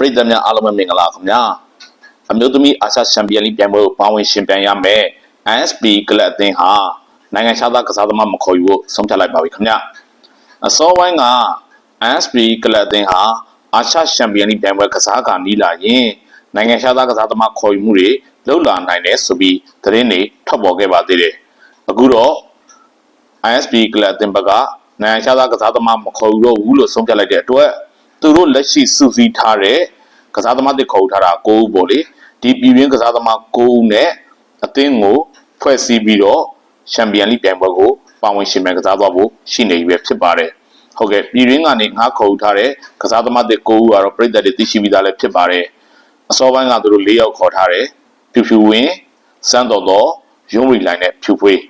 ပရိသတ်များအားလုံးပဲမင်္ဂလာခင်ဗျာအမျိုးသမီးအာရှချန်ပီယံလိပြိုင်ပွဲကိုပါဝင်ရှင်ပြိုင်ရမယ် ASP ကလပ်အသင်းဟာနိုင်ငံခြားသားကစားသမားမခေါ်ယူဖို့ဆုံးဖြတ်လိုက်ပါပြီခင်ဗျာအစောပိုင်းက ASP ကလပ်အသင်းဟာအာရှချန်ပီယံလိပြိုင်ပွဲကစားကာနီးလာရင်နိုင်ငံခြားသားကစားသမားခေါ်ယူမှုတွေလှုပ်လာနိုင်တယ်ဆိုပြီးသတင်းတွေထွက်ပေါ်ခဲ့ပါသေးတယ်အခုတော့ ISP ကလပ်အသင်းဘက်ကနိုင်ငံခြားသားကစားသမားမခေါ်ယူတော့ဘူးလို့ဆုံးဖြတ်လိုက်တဲ့အတွက် သူတို့လက်ရှိစုစည်းထားတဲ့ကစားသမားတွေခေါ်ယူထားတာ9ဦးပေါ့လေဒီပြည်တွင်းကစားသမား9ဦးနဲ့အသင်းကိုဖွဲ့စည်းပြီးတော့ချန်ပီယံလိပြိုင်ပွဲကိုပါဝင်ရှင်မြန်ကစားသွားဖို့ရှိနေပြီပဲဖြစ်ပါတယ်ဟုတ်ကဲ့ပြည်တွင်းကနေငါခေါ်ယူထားတဲ့ကစားသမားတွေ9ဦးကတော့ပြည်သက်တွေသိရှိပြီးသားလည်းဖြစ်ပါတယ်အစောပိုင်းကသူတို့၄ယောက်ခေါ်ထားတယ်ဖြူဖြူဝင်းစမ်းတော်တော်ရုံးရီလိုင်းနဲ့ဖြူဖွေး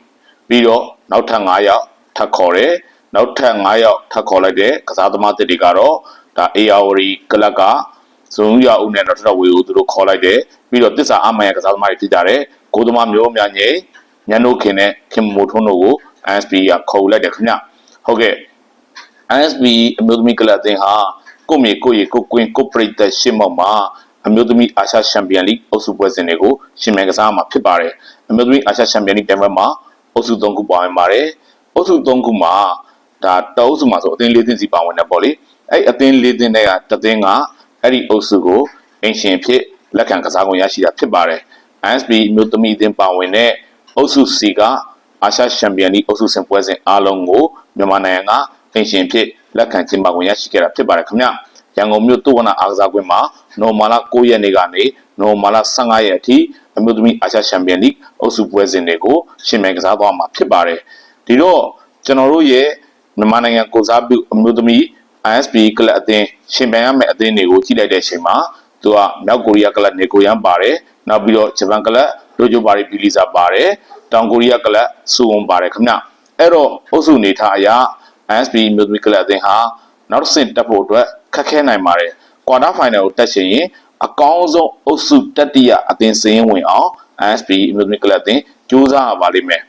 ပြီးတော့နောက်ထပ်9ယောက်ထပ်ခေါ်တယ်နောက်ထပ်9ယောက်ထပ်ခေါ်လိုက်တဲ့ကစားသမားတစ်တွေ ကတော့ဒါ ARD ကလပ်ကဇုံရအုပ်နဲ့နောက်ထပ်ဝေကိုသူတို့ခေါ်လိုက်တယ်ပြီးတော့တစ္ဆာအမန်ရဲ့ကစားသမားတွေဖြစ်ကြတယ်ကိုသမားမျိုးများငယ်ညနိုခင်နဲ့ခင်မိုထွန်းတို့ကို ISP ကခေါ်လိုက်တယ်ခင်ဗျဟုတ်ကဲ့ ISB အမျိုးသမီးကလပ်အသင်းဟာကိုမြေကိုရီကိုကွင်းကိုပရိသတ်ရှင်းမောက်မှာအမျိုးသမီးအာရှချန်ပီယံလိအုပ်စုပွဲစဉ်တွေကိုရှင်မြန်ကစားမှာဖြစ်ပါတယ်အမျိုးသမီးအာရှချန်ပီယံလိပြိုင်ပွဲမှာအုပ်စု၃ခုပါဝင်ပါတယ်အုပ်စု၃ခုမှာဒါတအုပ်စုမှာဆိုအသင်း၄သင်းစီပါဝင်တယ်ပေါ့လေ အဲ့အသင်း၄သင်းတွေကတစ်သင်းကအဲ့ဒီအုပ်စုကိုအင်ရှင်ဖြစ်လက်ခံကစားခွင့်ရရှိတာဖြစ်ပါတယ် ISB အမျိုးသမီးအသင်းပါဝင်တဲ့အုပ်စု C ကအာရှချန်ပီယံလိအုပ်စုစဉ်ပွဲစဉ်အားလုံးကိုမြန်မာနိုင်ငံကအင်ရှင်ဖြစ်လက်ခံကျင်းပခွင့်ရရှိခဲ့တာဖြစ်ပါတယ်ခင်ဗျရန်ကုန်မြို့တုဝနာအားကစားကွင်းမှာနိုမာလာ9ရက်နေ့ကနေနိုမာလာ15ရက်အထိအမျိုးသမီးအာရှချန်ပီယံလိအုပ်စုပွဲစဉ်တွေကိုရှင်မြန်ကစားသွားမှာဖြစ်ပါတယ်ဒီတော့ကျွန်တော်တို့ရဲ့မြန်မာနိုင်ငံကိုစားပြုအမျိုးသမီး ISB ကလပ်အသင်းရှင်ပြိုင်ရမယ့်အသင်းတွေကိုကြည့်လိုက်တဲ့အချိန်မှာသူကမြောက်ကိုရီးယားကလပ်နေကိုရန်ပါတယ်နောက်ပြီးတော့ဂျပန်ကလပ်ဒိုဂျိုဘာရီဘီလီဇာပါတယ်တောင်ကိုရီးယားကလပ်စူဝွန်ပါတယ်ခင်ဗျအဲ့တော့အုပ်စုနေထားအရာ ISB မြို့သမီးကလပ်အသင်းဟာနောက်တစ်ဆင့်တက်ဖို့အတွက်ခက်ခဲနိုင်ပါတယ်ကွာတာဖိုင်နယ်ကိုတက်ချင်ရင်အကောင်းဆုံးအုပ်စုတတိယအသင်းစင်းဝင်အောင် ISB မြို့သမီးကလပ်အသင်းကြိုးစားရပါလိမ့်မယ်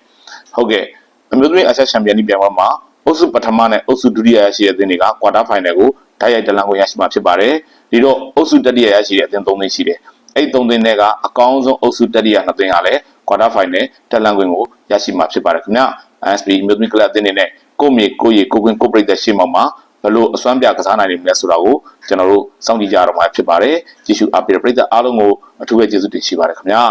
ဟုတ်ကဲ့အမျိုးသမီးအာရှချန်ပီယံလိပြိုင်ပွဲမှာ အုပ်စုပထမနဲ့အုပ်စုဒုတိယရရှိတဲ့အသင်းတွေကကွာတာဖိုင်နယ်ကိုဓာတ်ရိုက်တလန်ကိုရရှိမှာဖြစ်ပါတယ်ဒီတော့အုပ်စုတတိယရရှိတဲ့အသင်း၃သင်းရှိတယ်အဲ့၃သင်းတွေကအကောင်းဆုံးအုပ်စုတတိယနှစ်သင်းကလည်းကွာတာဖိုင်နယ်တလန်ခွင်ကိုရရှိမှာဖြစ်ပါတယ်ခင်ဗျ ISB အမျိုးသမီးကလပ်အသင်းတွေနဲ့ကိုယ့်မြေကိုယ့်ရေကိုယ်ကွင်းကိုယ်ပြိတ္တရှေ့မှာမှာဘလို့အစွမ်းပြကစားနိုင်နေမလဲဆိုတာကိုကျွန်တော်တို့စောင့်ကြည့်ကြရတော့မှာဖြစ်ပါတယ်ကြည့်ရှုအားပေးတဲ့ပရိသတ်အားလုံးကိုအထူးပဲကျေးဇူးတင်ရှိပါတယ်ခင်ဗျာ